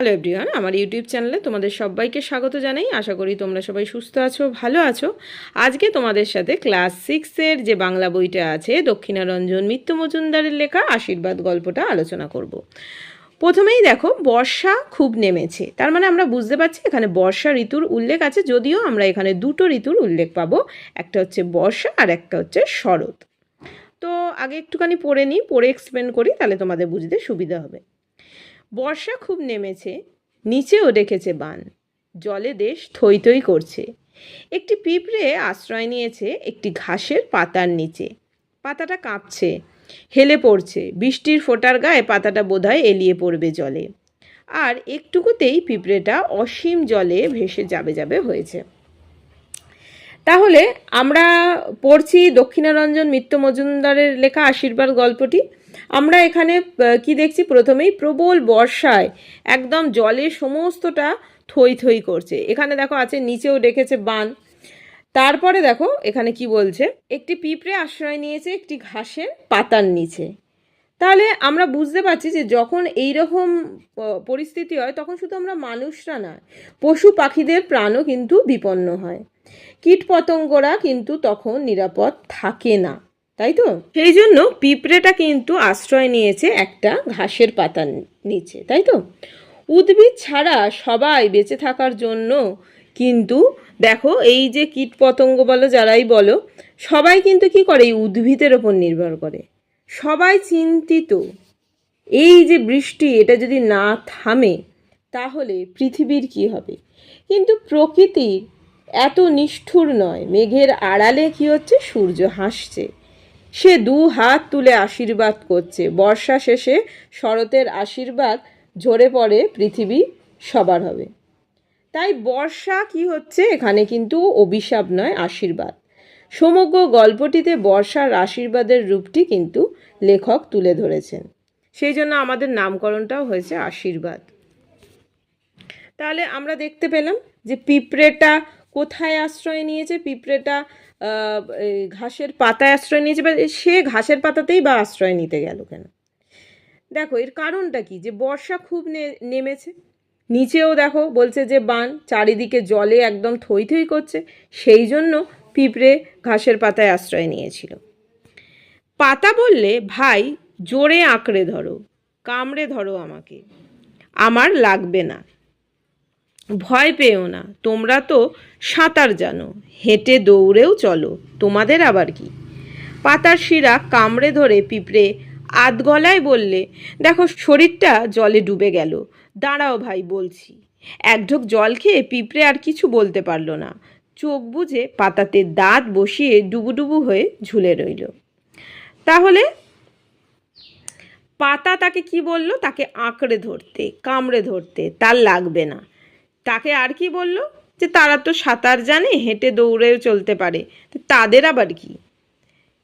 Hello everyone আমার YouTube চ্যানেলে তোমাদের সবাইকে স্বাগত জানাই। আশা করি তোমরা সবাই সুস্থ আছো, ভালো আছো। আজকে তোমাদের সাথে ক্লাস সিক্সের যে বাংলা বইটা আছে, দক্ষিণারঞ্জন মিত্র মজুমদারের লেখা আশীর্বাদ গল্পটা আলোচনা করব। প্রথমেই দেখো, বর্ষা খুব নেমেছে। তার মানে আমরা বুঝতে পারছি এখানে বর্ষা ঋতুর উল্লেখ আছে, যদিও আমরা এখানে দুটো ঋতুর উল্লেখ পাবো। একটা হচ্ছে বর্ষা আর একটা হচ্ছে শরৎ। তো আগে একটুখানি পড়ে নিই, পড়ে এক্সপ্লেন করি, তাহলে তোমাদের বুঝতে সুবিধা হবে। বর্ষা খুব নেমেছে, নিচেও ডেকেছে বান। জলে দেশ থই করছে। একটি পিঁপড়ে আশ্রয় নিয়েছে একটি ঘাসের পাতার নিচে। পাতাটা কাঁপছে, হেলে পড়ছে, বৃষ্টির ফোঁটার গায়ে পাতাটা বোধহয় এলিয়ে পড়বে জলে। আর একটুকুতেই পিঁপড়েটা অসীম জলে ভেসে যাবে যাবে হয়েছে। তাহলে আমরা পড়ছি দক্ষিণারঞ্জন মিত্র মজুমদারের লেখা আশীর্বাদ গল্পটি। আমরা এখানে কি দেখছি? প্রথমেই প্রবল বর্ষায় একদম জলে সমস্তটা থই থই করছে। এখানে দেখো আছে, নিচেও ডেকেছে বান। তারপরে দেখো, এখানে কি বলছে? একটি পিঁপড়ে আশ্রয় নিয়েছে একটি ঘাসের পাতার নিচে। তাহলে আমরা বুঝতে পারছি যে যখন এই রকম পরিস্থিতি হয়, তখন শুধু আমরা মানুষরা নয়, পশু পাখিদের প্রাণও কিন্তু বিপন্ন হয়। কীট পতঙ্গরা কিন্তু তখন নিরাপদ থাকে না। তাই তো? সেই জন্য পিঁপড়েটা কিন্তু আশ্রয় নিয়েছে একটা ঘাসের পাতার নিচে, তাই তো? উদ্ভিদ ছাড়া সবাই বেঁচে থাকার জন্য কিন্তু দেখো এই যে কীট পতঙ্গ বলো, যারাই বলো, সবাই কিন্তু কি করে? এই উদ্ভিদের ওপর নির্ভর করে। সবাই চিন্তিত। এই যে বৃষ্টি, এটা যদি না থামে, তাহলে পৃথিবীর কি হবে? কিন্তু প্রকৃতি এত নিষ্ঠুর নয়। মেঘের আড়ালে কি হচ্ছে? সূর্য হাসছে। সে দু হাত তুলে আশীর্বাদ করছে। বর্ষা শেষে শরতের আশীর্বাদ ঝরে পড়ে পৃথিবী সবার হবে। তাই বর্ষা কি হচ্ছে? এখানে কিন্তু অভিশাপ নয়, আশীর্বাদ। সমগ্র গল্পটিতে বর্ষার আশীর্বাদের রূপটি কিন্তু লেখক তুলে ধরেছেন। সেই জন্য আমাদের নামকরণটাও হয়েছে আশীর্বাদ। তাহলে আমরা দেখতে পেলাম যে পিঁপড়েটা কোথায় আশ্রয় নিয়েছে? পিঁপড়েটা ঘাসের পাতায় আশ্রয় নিয়েছে বা সে ঘাসের পাতাতেই বা আশ্রয় নিতে গেল কেন? দেখো, এর কারণটা কি? যে বর্ষা খুব নেমেছে, নিচেও দেখো বলছে যে বান চারিদিকে জলে একদম থই থই করছে, সেই জন্য পিঁপড়ে ঘাসের পাতায় আশ্রয় নিয়েছিল। পাতা বললে, ভাই, জোরে আঁকড়ে ধরো, কামড়ে ধরো আমাকে, আমার লাগবে না। ভয় পেও না, তোমরা তো সাঁতার জানো। হেঁটে দৌড়েও চলো, তোমাদের আবার কি? পাতার শিরা কামড়ে ধরে পিঁপড়ে আধ গলায় বললে, দেখো, শরীরটা জলে ডুবে গেল। দাঁড়াও ভাই, বলছি। এক ঢোক জল খেয়ে পিঁপড়ে আর কিছু বলতে পারল না। চোখ বুজে পাতাতে দাঁত বসিয়ে ডুবুডুবু হয়ে ঝুলে রইল। তাহলে পাতা তাকে কি বলল? তাকে আঁকড়ে ধরতে, কামড়ে ধরতে, তার লাগবে না। তাকে আর কি বলল? যে তারা তো সাঁতার জানে, হেঁটে দৌড়েও চলতে পারে। তাদের আবার কি?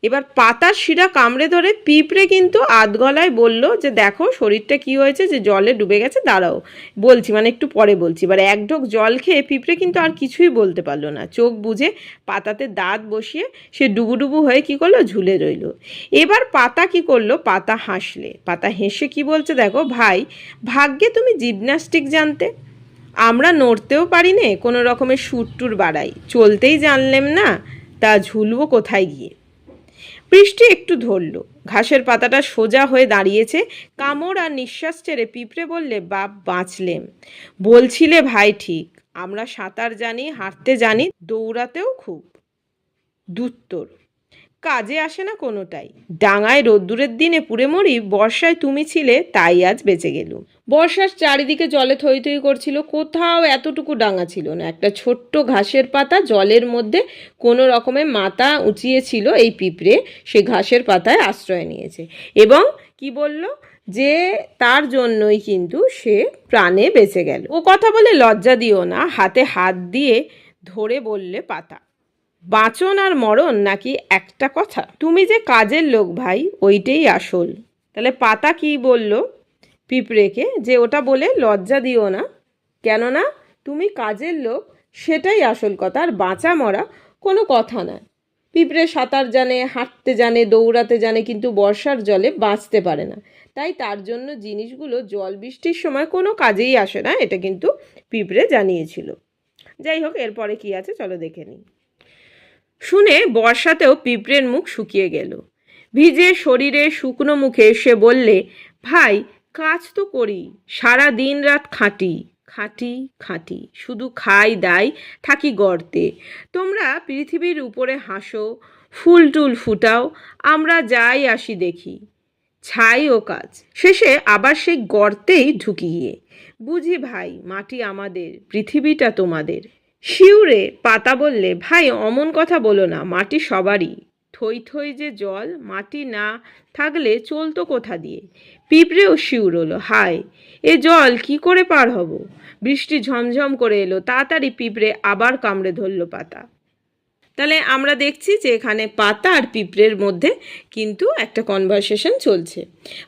এবার পাতার শিরা কামড়ে ধরে পিঁপড়ে কিন্তু আধ গলায় বলল যে, দেখো, শরীরটা কি হয়েছে যে জলে ডুবে গেছে, দাঁড়াও। বলছি মানে একটু পরে বলছি, এবার এক ঢোক জল খেয়ে পিঁপড়ে কিন্তু আর কিছুই বলতে পারল না। চোখ বুঝে পাতাতে দাঁত বসিয়ে সে ডুবুডুবু হয়ে কি করল? ঝুলে রইল। এবার পাতা কি করল? পাতা হাসলে। পাতা হেসে কি বলছে, দেখো, ভাই, ভাগ্যে তুমি জিমন্যাস্টিক জানতে। আমরা নড়তেও পারি নে কোনো রকমের সুর টুর বাড়াই। চলতেই জানলেম না, তা ঝুলব কোথায় গিয়ে? বৃষ্টি একটু ধরলো। ঘাসের পাতাটা সোজা হয়ে দাঁড়িয়েছে। কামড় আর নিঃশ্বাস ছেড়ে পিঁপড়ে বললে, বাপ, বাঁচলেম। বলছিলে, ভাই, ঠিক। আমরা সাঁতার জানি, হাঁটতে জানি, দৌড়াতেও খুব। দুত্তর। কাজে আসে না কোনোটাই। ডাঙায় রোদ্দুরের দিনে পুড়ে মরি, বর্ষায় তুমি ছিলে, তাই আজ বেঁচে গেলুম। বর্ষার চারিদিকে জলে থই থই করছিল, কোথাও এতটুকু ডাঙা ছিল না। একটা ছোট্ট ঘাসের পাতা জলের মধ্যে কোনো রকমে মাথা উঁচিয়ে ছিল এই পিঁপড়ে, সে ঘাসের পাতায় আশ্রয় নিয়েছে। এবং কি বলল? যে তার জন্যই কিন্তু সে প্রাণে বেঁচে গেল। ও কথা বলে লজ্জা দিও না, হাতে হাত দিয়ে ধরে বললে পাতা। বাঁচন আর মরণ নাকি একটা কথা? তুমি যে কাজের লোক ভাই, ওইটাই আসল। তাহলে পাতা কি বলল পিঁপড়েকে? যে ওটা বলে লজ্জা দিও না। কেননা তুমি কাজের লোক, সেটাই আসল কথা। আর বাঁচা মরা কোনো কথা না পিঁপড়ে সাঁতার জানে, হাঁটতে জানে, দৌড়াতে জানে, কিন্তু বর্ষার জলে বাঁচতে পারে না। তাই তার জন্য জিনিসগুলো জল বৃষ্টির সময় কোনো কাজেই আসে না, এটা কিন্তু পিঁপড়ে জানিয়েছিল। যাই হোক, এরপরে কি আছে? চলো দেখে নিই। শুনে বর্ষাতেও পিঁপড়ের মুখ শুকিয়ে গেল। ভিজে শরীরে শুকনো মুখে সে বললে, ভাই, কাজ তো করি, সারা দিন রাত খাঁটি খাঁটি খাঁটি, শুধু খাই দাই, থাকি গর্তে। তোমরা পৃথিবীর উপরে হাসো, ফুল টুল ফুটাও, আমরা যাই আসি দেখি। ছাই ও কাজ। শেষে আবার সেই গর্তেই ঢুকিয়ে বুঝি ভাই, মাটি আমাদের, পৃথিবীটা তোমাদের। শিউরে পাতা বললে, ভাই, অমন কথা বলো না, মাটি সবারই। থই থই যে জল, মাটি না থাকলে চলতো কোথা দিয়ে? পিঁপড়েও শিউর হলো, হায়, এ জল কি করে পার হব? বৃষ্টি ঝমঝম করে এলো, তাড়াতাড়ি পিঁপড়ে আবার কামড়ে ধরল পাতা। তাহলে আমরা দেখছি যে এখানে পাতা আর পিঁপড়ের মধ্যে কিন্তু একটা কনভারসেশন চলছে।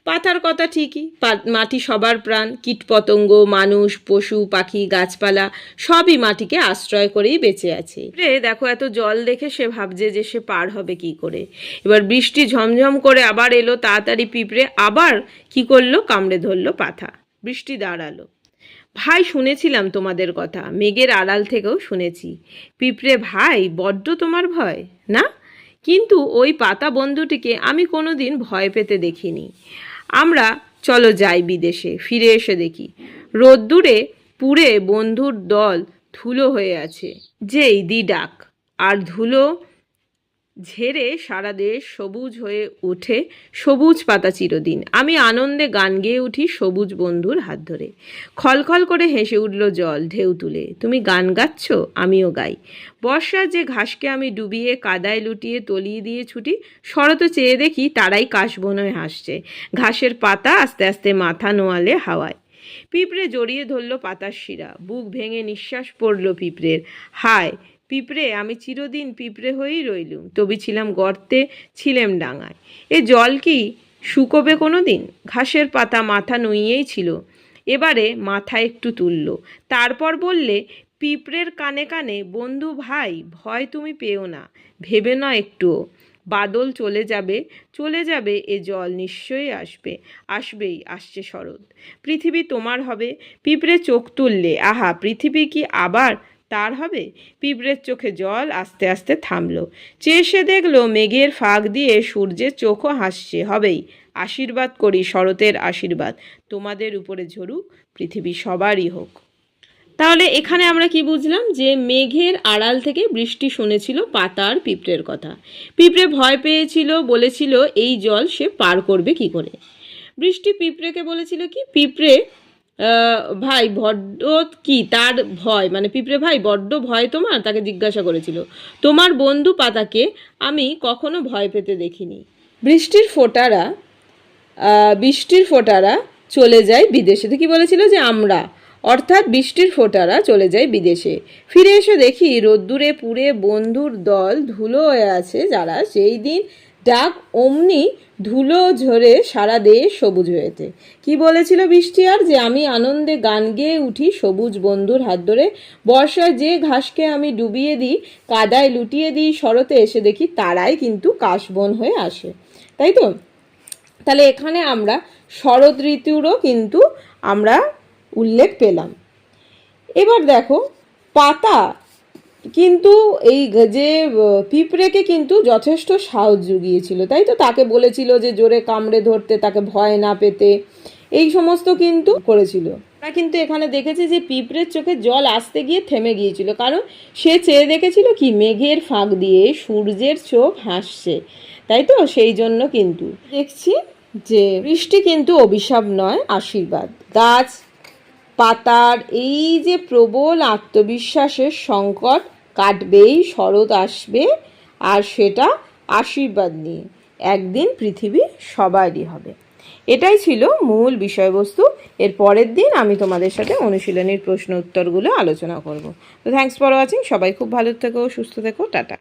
পাতার কথা ঠিকই মাটি সবার প্রাণ, কীটপতঙ্গ, মানুষ, পশু, পাখি, গাছপালা, সবই মাটিকে আশ্রয় করেই বেঁচে আছে। পিঁপড়ে দেখো এত জল দেখে সে ভাবছে যে সে পার হবে কি করে। এবার বৃষ্টি ঝমঝম করে আবার এলো তাড়াতাড়ি পিঁপড়ে, আবার কি করল, কামড়ে ধরলো পাতা। বৃষ্টি দাঁড়াল। ভাই, শুনেছিলাম তোমাদের কথা। মেঘের আড়াল থেকেও শুনেছি। পিঁপড়ে ভাই, বড্ড তোমার ভয়, না? কিন্তু ওই পাতা বন্ধুটিকে আমি কোনো দিন ভয় পেতে দেখিনি। আমরা চলো যাই বিদেশে, ফিরে এসে দেখি। রোদ্দুরে পুড়ে বন্ধুর দল ধুলো হয়ে আছে। যেই দি ডাক, আর ধুলো ঝেড়ে সারা দেশ সবুজ হয়ে ওঠে সবুজ পাতা চিরদিন। আমি আনন্দে গান গেয়ে উঠি সবুজ বন্ধুর হাত ধরে। খলখল করে হেসে উঠল জল ঢেউ তুলে। তুমি গান গাচ্ছ? আমিও গাই। বর্ষার যে ঘাসকে আমি ডুবিয়ে, কাদায় লুটিয়ে, তলিয়ে দিয়ে ছুটি শরত চেয়ে দেখি তারাই কাশবন হয়ে হাসছে। ঘাসের পাতা আস্তে আস্তে মাথা নোয়ালে হাওয়ায়। পিঁপড়ে জড়িয়ে ধরল পাতার শিরা। বুক ভেঙে নিঃশ্বাস পড়ল পিঁপড়ের। হায় পিঁপড়ে, আমি চিরদিন পিঁপড়ে হয়েই রইলুম। তবে ছিলাম গর্তে, ছিলেম ডাঙায়। এ জল কি শুকোবে কোনো দিন ঘাসের পাতা মাথা নুইয়েই ছিল। এবারে মাথা একটু তুলল। তারপর বললে, পিঁপড়ের কানে কানে, বন্ধু ভাই, ভয় তুমি পেও না। ভেবে না একটুও। বাদল চলে যাবে চলে যাবে, এ জল নিশ্চয়ই আসবে। আসবেই, আসছে শরৎ। পৃথিবী তোমার হবে। পিঁপড়ে চোখ তুললে, আহা, পৃথিবী কি আবার তার হবে। পিঁপড়ের চোখে জল আস্তে আস্তে থামলো। চেয়ে সে দেখল মেঘের ফাঁক দিয়ে সূর্যের চোখও হাসছে। হবেই, আশীর্বাদ করি শরতের আশীর্বাদ। তোমাদের উপরে ঝরুক, পৃথিবী সবারই হোক। তাহলে এখানে আমরা কি বুঝলাম? যে মেঘের আড়াল থেকে বৃষ্টি শুনেছিল পাতার পিঁপড়ের কথা। পিঁপড়ে ভয় পেয়েছিল, বলেছিল, এই জল সে পার করবে কি করে? বৃষ্টি পিঁপড়েকে বলেছিল কি? পিঁপড়ে ভাই বড্ড কি? তার ভয়। মানে পিঁপড়ে ভাই, বড্ড ভয় তোমার? তাকে জিজ্ঞাসা করেছিল। তোমার বন্ধু পাতাকে আমি কখনো ভয় পেতে দেখিনি। বৃষ্টির ফোটারা বৃষ্টির ফোঁটারা চলে যায় বিদেশে। তো কি বলেছিল যে, আমরা। অর্থাৎ বৃষ্টির ফোঁটারা চলে যায় বিদেশে। ফিরে এসে দেখি রোদ্দুরে পুড়ে বন্ধুর দল ধুলো হয়ে আছে যারা। সেই দিন ডাক অমনি ধুলো ঝরে সারা দেশ সবুজ হয়েছে। কি বলেছিল বৃষ্টি আর? যে আমি আনন্দে গান গেয়ে উঠি সবুজ বন্ধুর হাত ধরে। বর্ষায় যে ঘাসকে আমি ডুবিয়ে দিই, কাদায় লুটিয়ে দিই, শরতে এসে দেখি তারাই কিন্তু কাশবন হয়ে আসে। তাই তো? তাহলে এখানে আমরা শরৎ ঋতুরও কিন্তু আমরা উল্লেখ পেলাম। এবার দেখো, পাতা কিন্তু এই যে পিঁপড়েকে কিন্তু যথেষ্ট সাহস জুগিয়েছিল, তাই তো? তাকে বলেছিল যে, জোরে কামড়ে ধরতে, তাকে ভয় না পেতে। এই সমস্ত কিন্তু করেছিল। আমরা কিন্তু এখানে দেখেছি যে, পিঁপড়ের চোখে জল আসতে গিয়ে থেমে গিয়েছিল। কারণ সে চেয়ে দেখেছিল কি, মেঘের ফাঁক দিয়ে সূর্যের চোখ হাসছে। তাই তো? সেই জন্য কিন্তু। দেখছি যে, বৃষ্টি কিন্তু অভিশাপ নয়, আশীর্বাদ। গাছ পাতার এই যে প্রবল আত্মবিশ্বাসের সংকট কাটবেই, শরৎ আসবে, আর সেটা আশীর্বাদ নিয়ে একদিন পৃথিবী সবারই হবে। এটাই ছিল মূল বিষয়বস্তু। এর পরের দিন আমি তোমাদের সাথে অনুশীলনীর প্রশ্ন উত্তরগুলো আলোচনা করব। তো থ্যাংকস ফর ওয়াচিং সবাই খুব ভালো থেকো, সুস্থ থেকো, টাটা।